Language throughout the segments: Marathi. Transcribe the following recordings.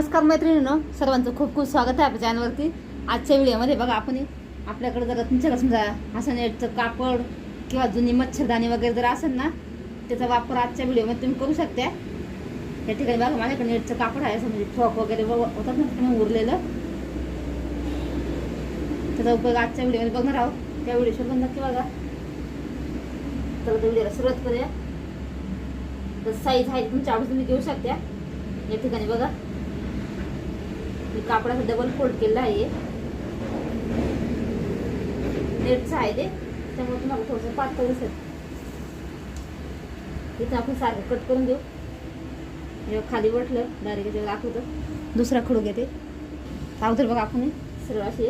नमस्कार मैत्रिणीनं सर्वांचं खूप खूप स्वागत आहे आपल्या चॅनलवरती. आजच्या व्हिडिओमध्ये बघा आपण आपल्याकडे जर तुमच्याकडे समजा असं नेटचं कापड किंवा जुनी मच्छरदाणी वगैरे जर असेल ना त्याचा वापर आजच्या व्हिडिओमध्ये तुम्ही करू शकता या ठिकाणी बघा माझ्याकडे नेटचं कापड आहे असं म्हणजे फ्रॉक वगैरे व- होतात ना तुम्ही उरलेलं. त्याचा उपयोग आजच्या व्हिडिओमध्ये बघणार आहोत. त्या व्हिडिओ शोधून नक्की बघा. तर व्हिडिओला सुरुवात करूया. तर साईज आहे तुमच्या आवडीत तुम्ही घेऊ शकता या ठिकाणी बघा. मी कापडाचा डबल फोल्ड केलेला आहे. नेटचा आहे ते. त्यामुळे तुम्हाला थोडंसं पातळ दिसेल इथं आपण सारखं कट करून देऊ. जेव्हा खाली वाटलं डायरेक्ट जेव्हा दाखवतं. दुसरा खडू घेते. अगोदर बघा आपण सरळ असे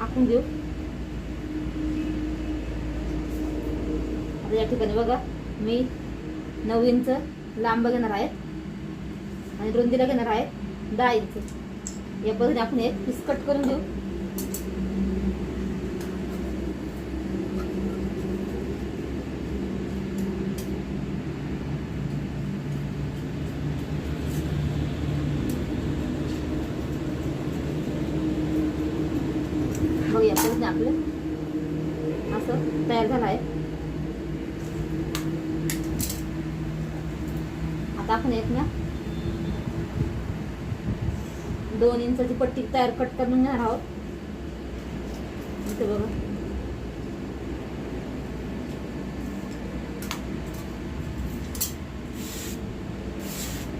आखून घेऊ आता या ठिकाणी बघा मी नऊ इंच लांब घेणार आहे. आणि रुंदीला घेणार आहे. दहा इंच या पद्धतीने आपण एक पीस कट करून घेऊ. मग या पद्धतीने आपलं असं तयार झालं आहे. आता आपण एक ना दोन इंचाची पट्टी तयार कट करून घेणार आहोत. इथे बघा.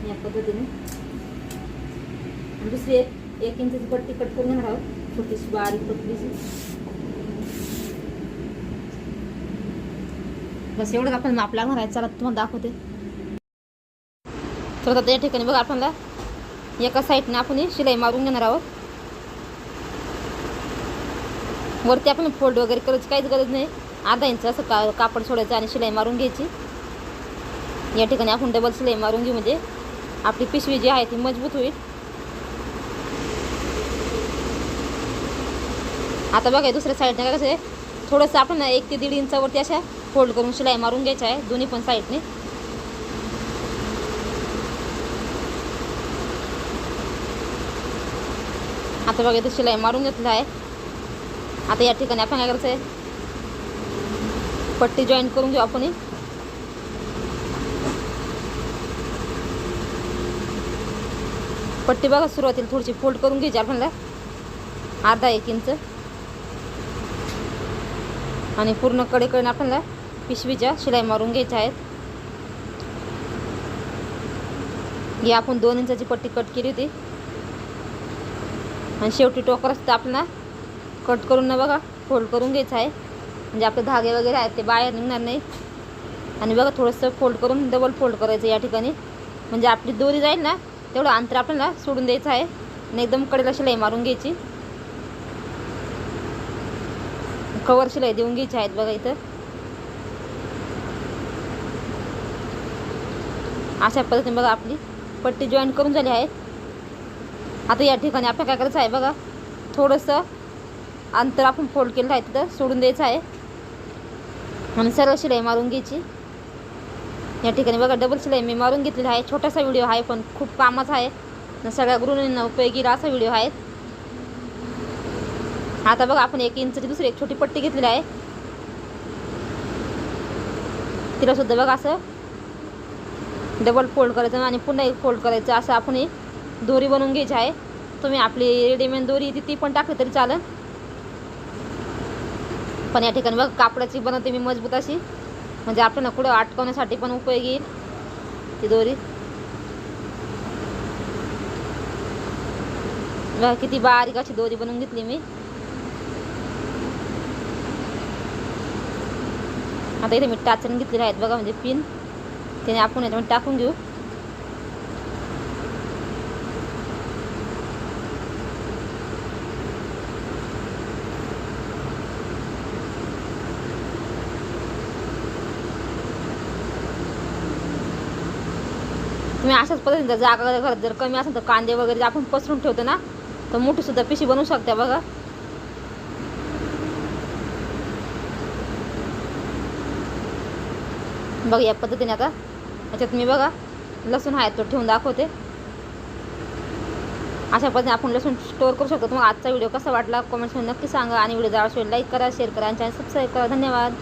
या पद्धतीने. दुसरी एक एक इंचाची पट्टी कट करून घेणार आहोत. छोटीशी बारीक पतलीशी बस एवढंच आपण माप लागणार आहे? चला तुम्हाला दाखवते. तर आता या ठिकाणी बघा आपल्याला. एका साईडनं आपण शिलाई मारून घेणार आहोत. वरती आपण फोल्ड वगैरे करायची काहीच गरज नाही. अर्धा इंच असं का कापड सोडायचं आणि शिलाई मारून घ्यायची. या ठिकाणी आपण डबल शिलाई मारून घेऊ म्हणजे आपली पिशवी जी आहे ती मजबूत होईल. आता बघा दुसऱ्या साईडने काय कसं आहे थोडंसं आपण एक ते दीड इंचावरती अशा फोल्ड करून शिलाई मारून घ्यायची आहे. दोन्ही पण साईडने आता बघा इथं शिलाई मारून घेतलं आहे. आता या ठिकाणी आपण काय करायचं आहे पट्टी जॉईन करून घेऊ आपण पट्टी बघा सुरुवातीला थोडीशी फोल्ड करून घ्यायची आपल्याला. अर्धा एक इंच आणि पूर्ण कडेकडे आपल्याला पिशवीच्या शिलाई मारून घ्यायच्या आहेत. ही आपण दोन इंचाची पट्टी कट केली होती. आणि शेवटी टोकर असतं आपला. कट करून ना बघा फोल्ड करून घ्यायचं आहे. म्हणजे आपले धागे वगैरे आहेत ते बाहेर निघणार नाही. आणि बघा थोडंसं फोल्ड करून डबल फोल्ड करायचं या ठिकाणी. म्हणजे आपली दोरी जाईल ना तेवढं अंतर आपल्याला सोडून द्यायचं आहे. आणि एकदम कडेला शिलाई मारून घ्यायची. कवर शिलाई देऊन घ्यायची आहेत बघा इथं. अशा पद्धतीने बघा आपली पट्टी जॉईन करून झाली आहे. आता या ठिकाणी आपल्या काय करायचं आहे बघा. थोडंसं अंतर आपण फोल्ड केलं आहे तिथं सोडून द्यायचं आहे. आणि सरळ शिलाई मारून घ्यायची. या ठिकाणी बघा डबल शिलाई मी मारून घेतलेली आहे. छोटासा व्हिडिओ आहे पण खूप कामाचा आहे. सगळ्या गृहिणींना उपयोगी असा व्हिडिओ आहे. आता बघा आपण एक इंचची दुसरी एक छोटी पट्टी घेतलेली आहे. तिला सुद्धा बघा असं डबल फोल्ड करायचं आणि पुन्हा एक फोल्ड करायचं असं आपण दोरी बनवून घ्यायची आहे. तुम्ही आपली रेडीमेड दोरी ती ती पण टाकली तरी चालेल. पण या ठिकाणी बघा कापडाची बनवते मी मजबूत अशी. म्हणजे आपल्याला कुठं अटकवण्यासाठी पण उपयोगी येईल ती दोरी. बघा किती बारीक अशी दोरी बनवून घेतली मी. आता इथे मी टाचण घेतलेली आहेत. बघा म्हणजे पिन त्याने आपण याच्यामध्ये टाकून घेऊ. तुम्ही अशाच पद्धतीने जर जागा घरात जर कमी असेल तर कांदे वगैरे आपण पसरून ठेवतो ना तर मोठी सुद्धा पिशी बनवू शकता बघा. बघ या पद्धतीने आता याच्यात मी बघा लसूण आहे तो ठेवून दाखवते. अशा पद्धतीने आपण लसूण स्टोअर करू शकतो. मग आजचा व्हिडिओ कसा वाटला? कमेंट्समध्ये नक्की सांगा आणि व्हिडिओ जर लाईक करा शेअर करा आणि चॅनल सबस्क्राईब करा. धन्यवाद.